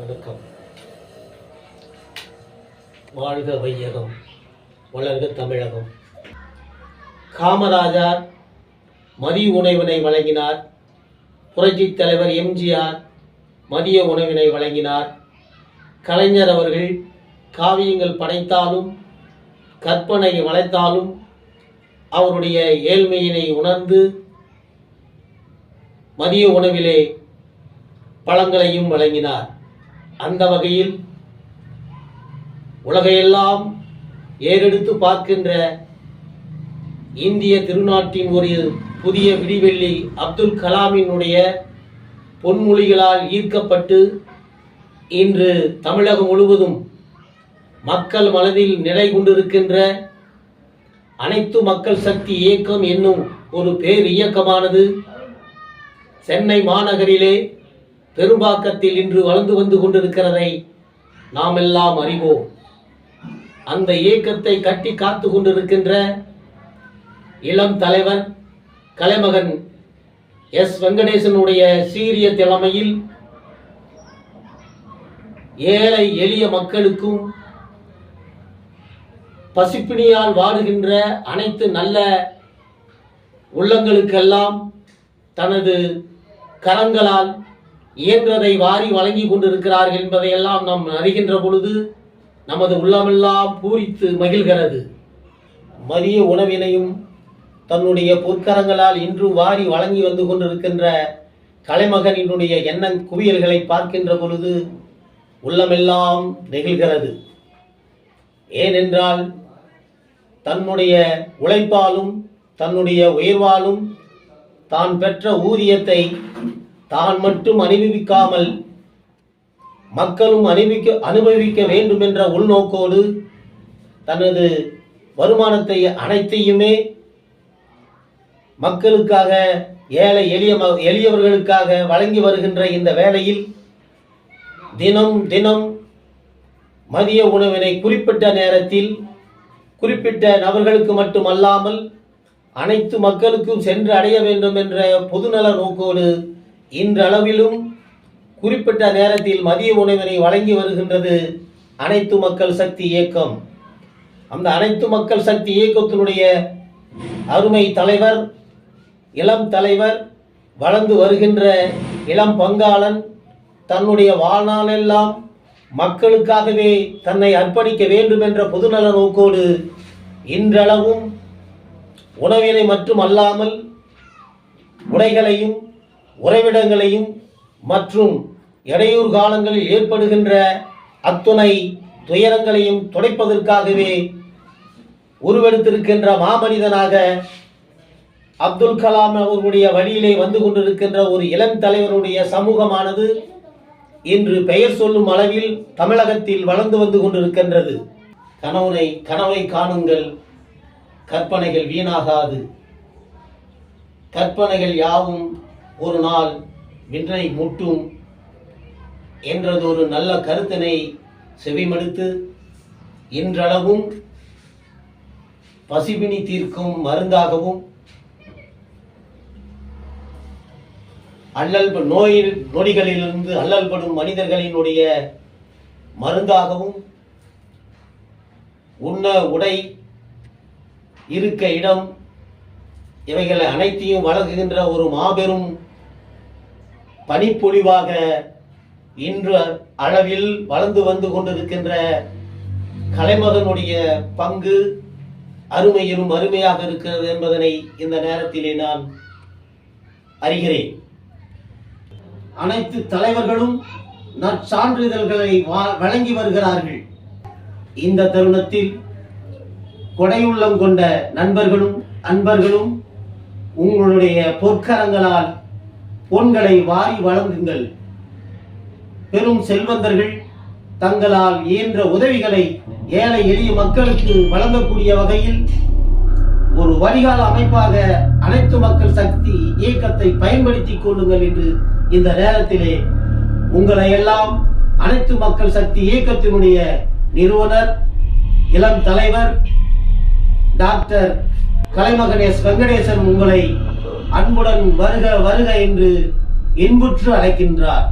வணக்கம். வாழ்க வையகம் வளர்க தமிழகம். காமராஜர் மதிய உணவினை வழங்கினார். புரட்சி தலைவர் எம்ஜிஆர் மதிய உணவினை வழங்கினார். கலைஞர் அவர்கள் காவியங்கள் படைத்தாலும் கற்பனை வளைத்தாலும் அவருடைய ஏழ்மையினை உணர்ந்து மதிய உணவிலே பழங்களையும் வழங்கினார். அந்த வகையில் உலகையெல்லாம் ஏறெடுத்து பார்க்கின்ற இந்திய திருநாட்டின் ஒரு புதிய விடிவெள்ளி அப்துல் கலாமினுடைய பொன்மொழிகளால் ஈர்க்கப்பட்டு இன்று தமிழகம் முழுவதும் மக்கள் மனதில் நிலை கொண்டிருக்கின்ற அனைத்து மக்கள் சக்தி இயக்கம் என்னும் ஒரு பேர் இயக்கமானது சென்னை மாநகரிலே பெரும்பாக்கத்தில் இன்று வளர்ந்து வந்து கொண்டிருக்கிறதை நாம் எல்லாம் அறிவோம். அந்த இயக்கத்தை கட்டி காத்து கொண்டிருக்கின்ற இளம் தலைவர் கலைமகன் எஸ். வெங்கடேசனுடைய சீரிய தலைமையில் ஏழை எளிய மக்களுக்கும் பசிப்பிணியால் வாடுகின்ற அனைத்து நல்ல உள்ளங்களுக்கெல்லாம் தனது கரங்களால் இயன்றதை வாரி வழங்கி கொண்டிருக்கிறார்கள் என்பதையெல்லாம் நாம் அறிகின்ற பொழுது நமது உள்ளமெல்லாம் பூரித்து மகிழ்கிறது. மதிய உணவினையும் தன்னுடைய பொற்கரங்களால் இன்றும் வாரி வழங்கி வந்து கொண்டிருக்கின்ற கலைமகனினுடைய எண்ண குவியல்களை பார்க்கின்ற பொழுது உள்ளமெல்லாம் நெகிழ்கிறது. ஏனென்றால் தன்னுடைய உழைப்பாலும் தன்னுடைய உயர்வாலும் தான் பெற்ற ஊதியத்தை தான் மட்டும் அனுபவிக்காமல் மக்களும் அனுபவிக்க அனுபவிக்க வேண்டும் என்ற உள்நோக்கோடு தனது வருமானத்தை அனைத்தையுமே மக்களுக்காக ஏழை எளிய ம- எளியவர்களுக்காக வழங்கி வருகின்ற இந்த வேளையில் தினம் தினம் மதிய உணவினை குறிப்பிட்ட நேரத்தில் குறிப்பிட்ட நபர்களுக்கு மட்டுமல்லாமல் அனைத்து மக்களுக்கும் சென்று அடைய வேண்டும் என்ற பொதுநல நோக்கோடு இன்றளவிலும் குறிப்பிட்ட நேரத்தில் மதிய உணவினை வழங்கி வருகின்றது அனைத்து மக்கள் சக்தி இயக்கம். அந்த அனைத்து மக்கள் சக்தி இயக்கத்தினுடைய அருமை தலைவர் இளம் தலைவர் வளர்ந்து வருகின்ற இளம் பங்காளன் தன்னுடைய வாழ்நாளெல்லாம் மக்களுக்காகவே தன்னை அர்ப்பணிக்க வேண்டும் என்ற பொதுநல நோக்கோடு இன்றளவும் உணவினை மட்டும் அல்லாமல் உடைகளையும் உறைவிடங்களையும் மற்றும் இடையூர் காலங்களில் ஏற்படுகின்ற அத்துணை துயரங்களையும் துடைப்பதற்காகவே உருவெடுத்திருக்கின்ற மாமனிதனாக அப்துல் கலாம் அவர்களுடைய வழியிலே வந்து கொண்டிருக்கின்ற ஒரு இளம் தலைவருடைய சமூகமானது இன்று பெயர் சொல்லும் அளவில் தமிழகத்தில் வளர்ந்து வந்து கொண்டிருக்கின்றது. கணவனை கனவை காணுங்கள். கற்பனைகள் வீணாகாது. கற்பனைகள் யாவும் ஒரு நாள் விண்ணை முட்டும் என்றது ஒரு நல்ல கருத்தினை செவிமடுத்து இன்றளவும் பசிபினி தீர்க்கும் மருந்தாகவும் அல்லல் நோயில் நோய் நொடிகளிலிருந்து அல்லல்படும் மனிதர்களினுடைய மருந்தாகவும் உண்ண உடை இருக்க இடம் இவைகளை அனைத்தையும் வழங்குகின்ற ஒரு மாபெரும் பனிப்பொழிவாக இன்று அளவில் வளர்ந்து வந்து கொண்டிருக்கின்ற கலைமகனுடைய பங்கு அருமையிலும் அருமையாக இருக்கிறது என்பதனை இந்த நேரத்திலே நான் அறிகிறேன். அனைத்து தலைவர்களும் நற்சான்றிதழ்களை வழங்கி வருகிறார்கள். இந்த தருணத்தில் கொடையுள்ளம் கொண்ட நண்பர்களும் அன்பர்களும் உங்களுடைய பொற்கரங்களால் பொன்களை வாரி வழங்குங்கள். பெரும் செல்வந்தர்கள் தங்களால் இயன்ற உதவிகளை ஏழை எளிய மக்களுக்கு வழங்கக்கூடிய வகையில் ஒரு வரிகால அமைப்பாக அனைத்து மக்கள் சக்தி இயக்கத்தை பயன்படுத்திக் கொள்ளுங்கள் என்று இந்த நேரத்திலே உங்களை எல்லாம் அனைத்து மக்கள் சக்தி இயக்கத்தினுடைய நிறுவனர் இளம் தலைவர் டாக்டர் கலைமகன் வெங்கடேசன் உங்களை அன்புடன் வருக வருக என்று இன்புற்று அழைக்கின்றார்.